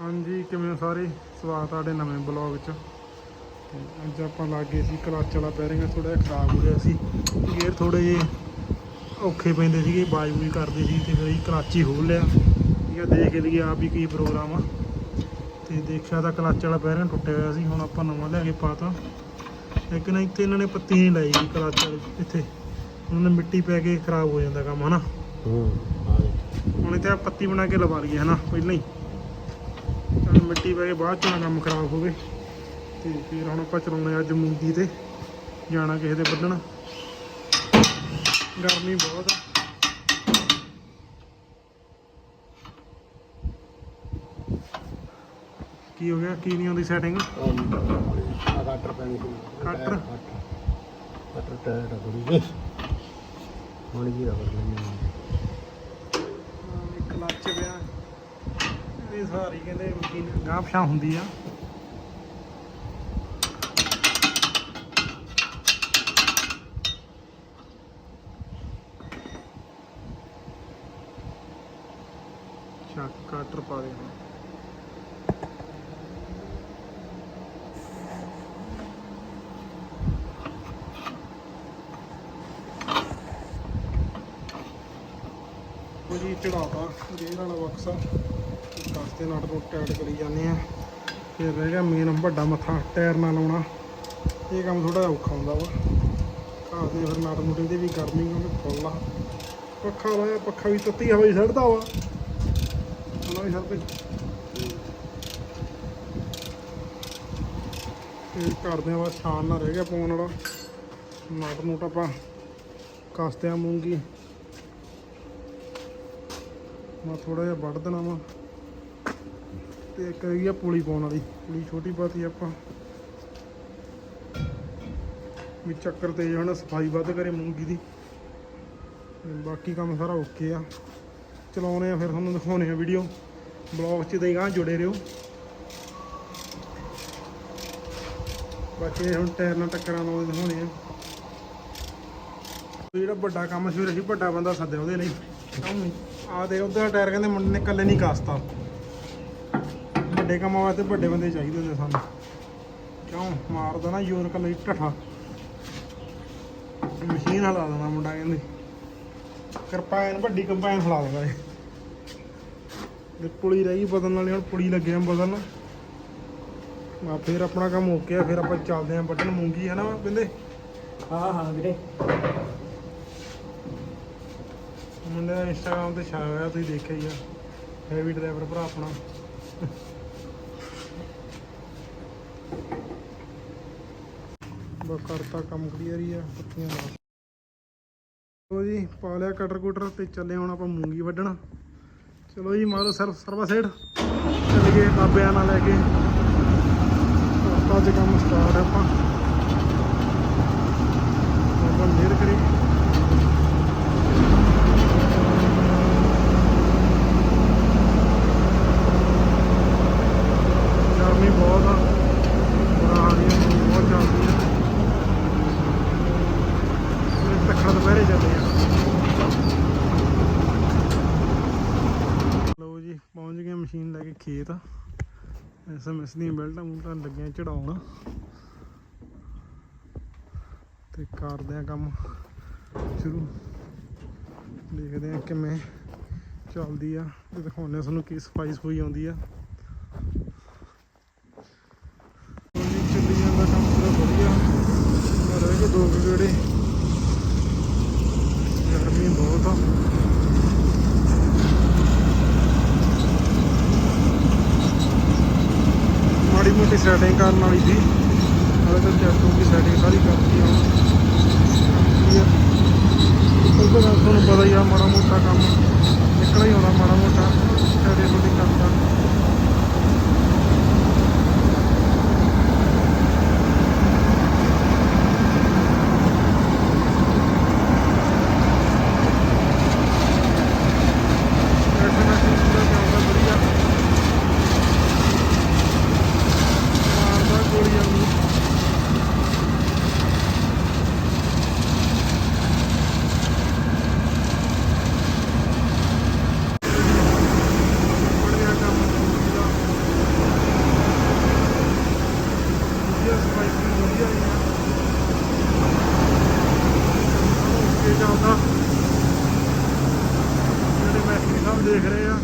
ਹਾਂਜੀ ਕਿਵੇਂ ਹੋ ਸਾਰੇ? ਸਵਾਗਤ ਆ ਤੁਹਾਡੇ ਨਵੇਂ ਬਲੌਗ ਵਿੱਚ ਤੇ ਅੱਜ ਆਪਾਂ ਲੱਗੇ ਸੀ ਕਲੱਚ ਵਾਲਾ ਬੈਰਿੰਗ ਥੋੜਾ ਜਿਹਾ ਖਰਾਬ ਹੋ ਗਿਆ ਸੀ। ਗੇਅਰ ਥੋੜੇ ਜਿਹੇ ਔਖੇ ਪੈਂਦੇ ਸੀਗੇ ਬਾਜ ਬੂਜ ਕਰਦੇ ਸੀ ਤੇ ਫਿਰ ਅਸੀਂ ਕਲੱਚ ਹੀ ਖੋਲ ਲਿਆ। ਠੀਕ ਆ ਦੇਖ ਲਈਏ ਆਪ ਵੀ ਕੀ ਪ੍ਰੋਗਰਾਮ ਆ। ਤੇ ਦੇਖਿਆ ਤਾਂ ਕਲੱਚ ਵਾਲਾ ਬੈਰਿੰਗ ਟੁੱਟਿਆ ਹੋਇਆ ਸੀ ਹੁਣ ਆਪਾਂ ਨਵਾਂ ਲਿਆ ਕੇ ਪਾਤਾ। ਲੇਕਿਨ ਇੱਥੇ ਇਹਨਾਂ ਨੇ ਪੱਤੀ ਨਹੀਂ ਲਾਈ ਗੀ ਕਲੱਚ ਵਾਲੀ ਇੱਥੇ। ਉਹਨਾਂ ਨੇ ਮਿੱਟੀ ਪੈ ਕੇ ਖਰਾਬ ਹੋ ਜਾਂਦਾ ਕੰਮ ਹਨਾ? ਹੂੰ ਹੁਣ ਇੱਥੇ ਪੱਤੀ ਬਣਾ ਕੇ ਲਵਾ ਲਈਏ ਹਨਾ? ਪਹਿਲਾਂ ਹੀ। ਮਿੱਟੀ ਪੈ ਕੇ ਬਾਅਦ ਚ ਕੰਮ ਖਰਾਬ ਹੋਵੇ ਤੇ ਫਿਰ ਹੁਣ ਆਪਾਂ ਚਲਾਉਣੇ ਅੱਜ ਮੂੰਗੀ ਤੇ ਜਾਣਾ ਕਿਸੇ ਦੇ ਵੱਢਣ। ਗਰਮੀ ਬਹੁਤ ਆ। ਕੀ ਹੋ ਗਿਆ? ਕੀ ਨਹੀਂ ਆਉਂਦੀ ਸੈਟਿੰਗ ਆ ਕੱਟਰ ਪੈਣੀ ਸੀ ਕੱਟਰ? ਕੱਟਰ ਟਾਇਰ ਦਾ ਬੜੀ ਹੁਣ ਕੀ ਰਬੜ ਲੈਣੀ ਕਲੱਚ ਪਿਆ। ਇਹ ਸਾਰੀ ਕਹਿੰਦੇ ਮਸ਼ੀਨ ਪਛਾਂ ਹੁੰਦੀ ਆ। ਚੱਕ ਕਟਰ ਪਾ ਦੇ ਹੁਣ। ਜੀ ਚੜਾਤਾ ਗੇਅਰ ਵਾਲਾ ਬਕਸਾ। ਦਸ ਦੇ ਨਟ ਨੂੰ ਟਾਈਟ ਕਰੀ ਜਾਂਦੇ ਆ। ਫਿਰ ਰਹਿ ਗਿਆ ਮੇਨ ਵੱਡਾ ਮੱਥਾ, ਟਾਇਰ ਨਾਲ ਲਾਉਣਾ ਇਹ ਕੰਮ ਥੋੜਾ ਔਖਾ ਹੁੰਦਾ ਵਾ। ਘਾਹ ਦੇ ਫਿਰ ਨਟ ਮੁੱਟੇ ਦੇ ਵੀ ਗਰਮੀ ਕਿਉਂਕਿ ਫੁੱਲ ਆ। ਪੱਖਾ ਲਾਇਆ, ਪੱਖਾ ਵੀ ਤੱਤੀ ਹਵਾ ਹੀ ਛੱਡਦਾ ਵਾ। ਉਹਨਾਂ ਵੀ ਛੱਡ ਇਹ ਕਰਦੇ ਆ ਬਸ ਸ਼ਾਨ ਨਾਲ ਰਹਿ ਗਿਆ ਪਾਉਣ ਵਾਲਾ। ਨਟ ਨੂਟ ਆਪਾਂ ਕਸਤੇ ਮੂੰਗੀ ਮੈਂ ਥੋੜਾ ਜਿਹਾ ਵੱਢ ਦੇਣਾ ਵਾ। ਤੇ ਇੱਕ ਹੈਗੀ ਆ ਪੁਲੀ ਪਾਉਣ ਵਾਲੀ ਪੁਲੀ ਛੋਟੀ ਪਾਤੀ ਆਪਾਂ। ਵੀ ਚੱਕਰ ਤੇ ਹੁਣ ਸਫ਼ਾਈ ਵੱਧ ਕਰੇ ਮੂੰਗੀ ਦੀ। ਬਾਕੀ ਕੰਮ ਸਾਰਾ ਓਕੇ ਆ। ਚਲਾਉਣੇ ਆ ਫਿਰ ਤੁਹਾਨੂੰ ਦਿਖਾਉਣੇ ਆ ਵੀਡੀਓ। ਬਲੌਗ 'ਚ ਦੇ ਗਾਂ ਜੁੜੇ ਰਹੋ। ਬਾਕੀ ਹੁਣ ਟਾਇਰ ਨਾਲ ਟੱਕਰਾਂ ਲਾਉਂਦੇ ਦਿਖਾਉਣੇ ਆ। ਜਿਹੜਾ ਵੱਡਾ ਕੰਮ ਸੀ ਫਿਰ ਅਸੀਂ ਵੱਡਾ ਬੰਦਾ ਸੱਦਿਆ ਉਹਦੇ ਲਈ। ਆ ਦੇ ਉਧਰ ਟਾਇਰ ਕਹਿੰਦੇ ਮੁੰਡੇ ਨੇ ਇਕੱਲੇ ਨਹੀਂ ਕਾਸਤਾ। ਵੱਡੇ ਕੰਮਾਂ ਵਾਸਤੇ ਵੱਡੇ ਬੰਦੇ ਚਾਹੀਦੇ ਹੁੰਦੇ ਸਾਨੂੰ। ਕਿਉਂ? ਮਾਰਦਾ ਨਾ ਜ਼ੋਰ ਕੱਲੇ ਢਠਾ। ਮਸ਼ੀਨ ਹਲਾ ਦਿੰਦਾ ਮੁੰਡਾ ਕਹਿੰਦੇ। ਕਿਰਪਾਨ ਵੱਡੀ ਕੰਪਾਈਨ ਹਲਾ ਦਿੰਦਾ ਇਹ। ਤੇ ਪੁਲੀ ਰਹੀ ਬਦਲਣ ਵਾਲੀ ਹੁਣ ਪੁਲੀ ਲੱਗੇ ਆ ਬਦਲਣ। ਆ ਫਿਰ ਆਪਣਾ ਕੰਮ ਓਕੇ ਆ ਫਿਰ ਆਪਾਂ ਚੱਲਦੇ ਆਂ ਵੱਢਣ। ਮੂੰਗੀ ਹੈ ਨਾ ਕਹਿੰਦੇ। ਹਾਂ ਹਾਂ ਵੀਰੇ। ਮੁੰਡੇ ਦਾ ਇੰਸਟਾਗ੍ਰਾਮ ਤੇ ਛਾਇਆ ਹੋਇਆ ਤੁਸੀਂ ਦੇਖਿਆ ਹੀ ਆ। ਹੈਵੀ ਡਰਾਈਵਰ ਭਰਾ ਆਪਣਾ। ਬਸ ਕਰਤਾ ਕੰਮ ਕਲੀਅਰ ਹੀ ਆ, ਪੱਤੀਆਂ ਲਾ ਚਲੋ ਜੀ, ਪਾ ਲਿਆ ਕਟਰ ਕੁਟਰ ਤੇ ਚੱਲੇ ਹੁਣ ਆਪਾਂ ਮੂੰਗੀ ਵੱਢਣ। ਚਲੋ ਜੀ ਮਾਰੋ ਸਰ, ਸਰਵਾ ਸਾਈਡ ਚੱਲ ਗਏ ਬਾਬਿਆਂ ਨਾਲ ਲੈ ਕੇ। ਕਰਤਾ ਅੱਜ ਕੰਮ ਸਟਾਰਟ ਆਪਾਂ। ਬਾਬਾ ਮਿਹਰ ਕਰੇ ਗਰਮੀ ਬਹੁਤ ਆ ਬੁਰਾ ਹਾਲ ਹੀ ਆ ਬਹੁਤ ਚੱਲਦੀ ਆ ਇਹ ਦੁਪਹਿਰੇ ਚੱਲੇ ਆ ਲਓ ਜੀ, ਪਹੁੰਚ ਗਏ ਮਸ਼ੀਨ ਲੈ ਕੇ ਖੇਤ। ਐਸਐਮਐਸ ਦੀਆਂ ਬੈਲਟਾਂ ਮੂਲਟਾਂ ਲੱਗੀਆਂ ਚੜਾਉਣ। ਤੇ ਕਰਦੇ ਆ ਕੰਮ ਸ਼ੁਰੂ। ਦੇਖਦੇ ਆ ਕਿਵੇਂ ਚੱਲਦੀ ਆ। ਤੇ ਦਿਖਾਉਂਦੇ ਆ ਤੁਹਾਨੂੰ ਕੀ ਸਫ਼ਾਈ ਸਫੂਈ ਆਉਂਦੀ ਆ। ਚੱਲੀ ਜਾਂਦਾ ਕੰਮ ਪੂਰਾ ਵਧੀਆ। ਆ ਰਹਿ ਗਏ ਦੋ ਗੇੜੇ ਗਰਮੀ ਮਾੜੀ ਮੋਟੀ ਸੈਟਿੰਗ ਕਰਨ ਵਾਲੀ ਸੀ। ਨਾਲੇ ਤਾਂ ਚੈਟੂ ਦੀ ਸੈਟਿੰਗ ਸਾਰੀ ਕਰਤੀ ਆ। ਉਹ ਤੁਹਾਨੂੰ ਪਤਾ ਹੀ ਆ, ਮਾੜਾ ਮੋਟਾ ਕੰਮ ਨਿਕਲ ਹੀ ਆਉਂਦਾ ਮਾੜਾ ਮੋਟਾ ਸੈਟਿੰਗ ਸੁਟਿੰਗ ਕਰਦਾ ਐਸਐਮਐਸ ਪੂਰਾ ਚੱਲਦਾ ਵਧੀਆ ਮਾਰਦਾ ਗੋਲੀਆਂ ਨੂੰ ਵਧੀਆ ਹੀ ਆ ਓਕੇ ਚੱਲਦਾ ਜਿਹੜੇ ਮੈਸਤਰੀ ਸਾਹਿਬ ਦੇਖ ਰਹੇ ਆ।